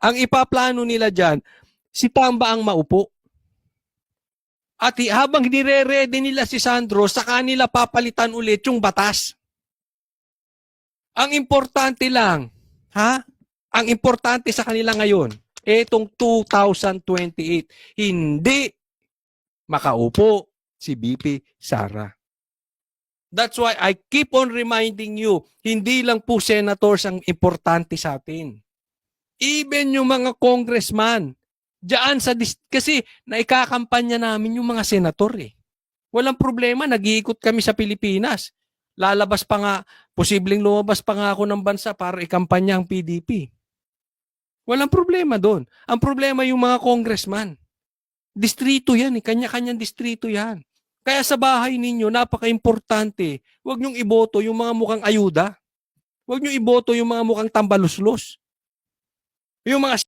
Ang ipaplano nila dyan, si Tamba ang maupo. At habang nire-ready nila si Sandro, sa kanila papalitan ulit yung batas. Ang importante lang, ha? Ang importante sa kanila ngayon, etong 2028, hindi makaupo si BP Sara. That's why I keep on reminding you, hindi lang po senators ang importante sa atin. Even yung mga congressman, diyan sa kasi naikakampanya namin yung mga senator eh. Walang problema, nag-iikot kami sa Pilipinas. Lalabas pa nga, posibleng lumabas pa nga ako ng bansa para ikampanya ang PDP. Walang problema doon. Ang problema yung mga congressman. Distrito yan eh, kanya-kanyang distrito yan. Kaya sa bahay ninyo, napaka-importante, huwag niyong iboto yung mga mukhang ayuda. Huwag niyo iboto yung mga mukhang tambaluslos. Yung mga